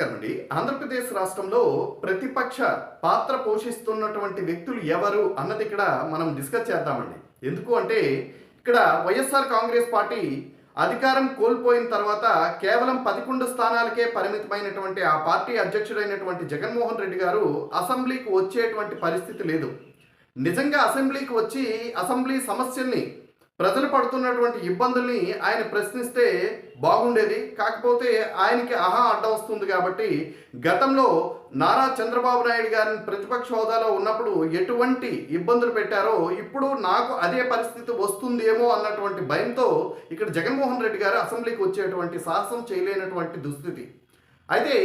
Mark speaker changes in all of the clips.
Speaker 1: నమస్కారం అండి ఆంధ్రప్రదేశ్ రాష్ట్రంలో ప్రతిపక్ష పాత్ర పోషిస్తున్నటువంటి వ్యక్తులు ఎవరు అన్నది ఇక్కడ మనం డిస్కస్ చేద్దామండి. ఎందుకు అంటే ఇక్కడ వైఎస్ఆర్ కాంగ్రెస్ పార్టీ అధికారం కోల్పోయిన తర్వాత కేవలం పదకొండు స్థానాలకే పరిమితమైనటువంటి ఆ పార్టీ అధ్యక్షుడైనటువంటి జగన్మోహన్ రెడ్డి గారు అసెంబ్లీకి వచ్చేటువంటి పరిస్థితి లేదు. నిజంగా అసెంబ్లీకి వచ్చి అసెంబ్లీ సమస్యల్ని ప్రజలు పడుతున్నటువంటి ఇబ్బందుల్ని ఆయన ప్రశ్నిస్తే బాగుండేది. కాకపోతే ఆయనకి అహా అడ్డ వస్తుంది కాబట్టి గతంలో నారా చంద్రబాబు నాయుడు గారిని ప్రతిపక్ష హోదాలో ఉన్నప్పుడు ఎటువంటి ఇబ్బందులు పెట్టారో ఇప్పుడు నాకు అదే పరిస్థితి వస్తుందేమో అన్నటువంటి భయంతో ఇక్కడ జగన్మోహన్ రెడ్డి గారు అసెంబ్లీకి వచ్చేటువంటి సాహసం చేయలేనటువంటి దుస్థితి. అయితే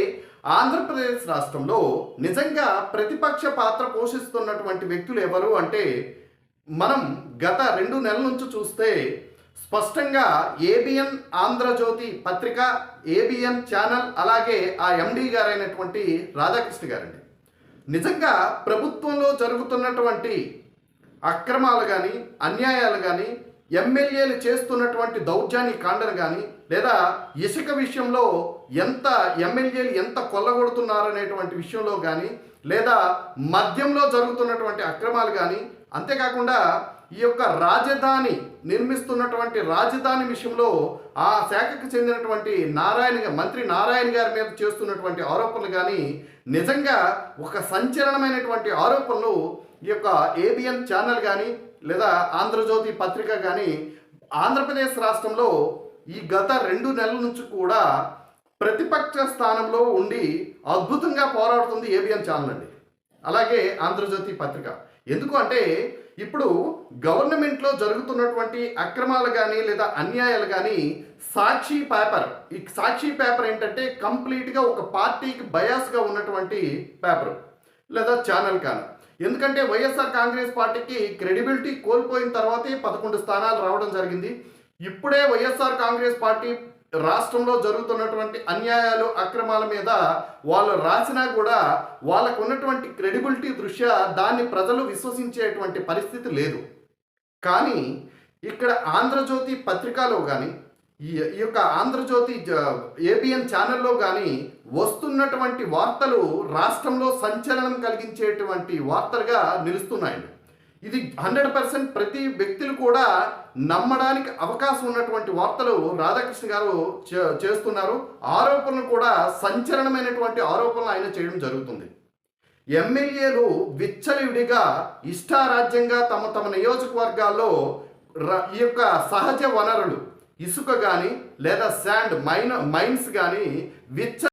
Speaker 1: ఆంధ్రప్రదేశ్ రాష్ట్రంలో నిజంగా ప్రతిపక్ష పాత్ర పోషిస్తున్నటువంటి వ్యక్తులు ఎవరు అంటే మనం గత రెండు నెలల నుంచి చూస్తే స్పష్టంగా ఏబిఎన్ ఆంధ్రజ్యోతి పత్రిక ఏబిఎన్ ఛానల్ అలాగే ఆ ఎండి గారైనటువంటి రాధాకృష్ణ గారండి. నిజంగా ప్రభుత్వంలో జరుగుతున్నటువంటి అక్రమాలు కానీ అన్యాయాలు కానీ ఎమ్మెల్యేలు చేస్తున్నటువంటి దౌర్జాన్ని కాండను కానీ లేదా ఇసుక విషయంలో ఎంత ఎమ్మెల్యేలు ఎంత కొల్లగొడుతున్నారనేటువంటి విషయంలో కానీ లేదా మద్యంలో జరుగుతున్నటువంటి అక్రమాలు కానీ అంతేకాకుండా ఈ యొక్క రాజధాని నిర్మిస్తున్నటువంటి రాజధాని విషయంలో ఆ శాఖకు చెందినటువంటి నారాయణ మంత్రి నారాయణ గారి మీద చేస్తున్నటువంటి ఆరోపణలు కానీ నిజంగా ఒక సంచలనమైనటువంటి ఆరోపణలు ఈ యొక్క ఏబిఎన్ ఛానల్ కానీ లేదా ఆంధ్రజ్యోతి పత్రిక కానీ ఆంధ్రప్రదేశ్ రాష్ట్రంలో ఈ గత రెండు నెలల నుంచి కూడా ప్రతిపక్ష స్థానంలో ఉండి అద్భుతంగా పోరాడుతుంది ఏబిఎన్ ఛానల్ అండి. అలాగే ఆంధ్రజ్యోతి పత్రిక. ఎందుకు అంటే ఇప్పుడు గవర్నమెంట్లో జరుగుతున్నటువంటి అక్రమాలు కానీ లేదా అన్యాయాలు కానీ సాక్షి పేపర్. ఈ సాక్షి పేపర్ ఏంటంటే కంప్లీట్గా ఒక పార్టీకి బయాస్గా ఉన్నటువంటి పేపర్ లేదా ఛానల్ కానీ ఎందుకంటే వైఎస్ఆర్ కాంగ్రెస్ పార్టీకి క్రెడిబిలిటీ కోల్పోయిన తర్వాతే పదకొండు స్థానాలు రావడం జరిగింది. ఇప్పుడే వైఎస్ఆర్ కాంగ్రెస్ పార్టీ రాష్ట్రంలో జరుగుతున్నటువంటి అన్యాయాలు అక్రమాల మీద వాళ్ళు రాసినా కూడా వాళ్ళకు ఉన్నటువంటి క్రెడిబిలిటీ దృష్ట్యా దాన్ని ప్రజలు విశ్వసించేటువంటి పరిస్థితి లేదు. కానీ ఇక్కడ ఆంధ్రజ్యోతి పత్రికలో కానీ ఈ ఈ యొక్క ఆంధ్రజ్యోతి ఏబిఎన్ ఛానల్లో కానీ వస్తున్నటువంటి వార్తలు రాష్ట్రంలో సంచలనం కలిగించేటువంటి వార్తలుగా నిలుస్తున్నాయండి. ఇది హండ్రెడ్ పర్సెంట్ ప్రతి వ్యక్తులు కూడా నమ్మడానికి అవకాశం ఉన్నటువంటి వార్తలు రాధాకృష్ణ గారు చే- చేస్తున్నారు. ఆరోపణలు కూడా సంచలనమైనటువంటి ఆరోపణలు ఆయన చేయడం జరుగుతుంది. ఎమ్మెల్యేలు విచ్చలవిడిగా ఇష్టారాజ్యంగా తమ తమ నియోజకవర్గాల్లో ర- ఈ యొక్క సహజ వనరులు ఇసుక కానీ లేదా శాండ్ మైన్ మైన్స్ కానీ విచ్చ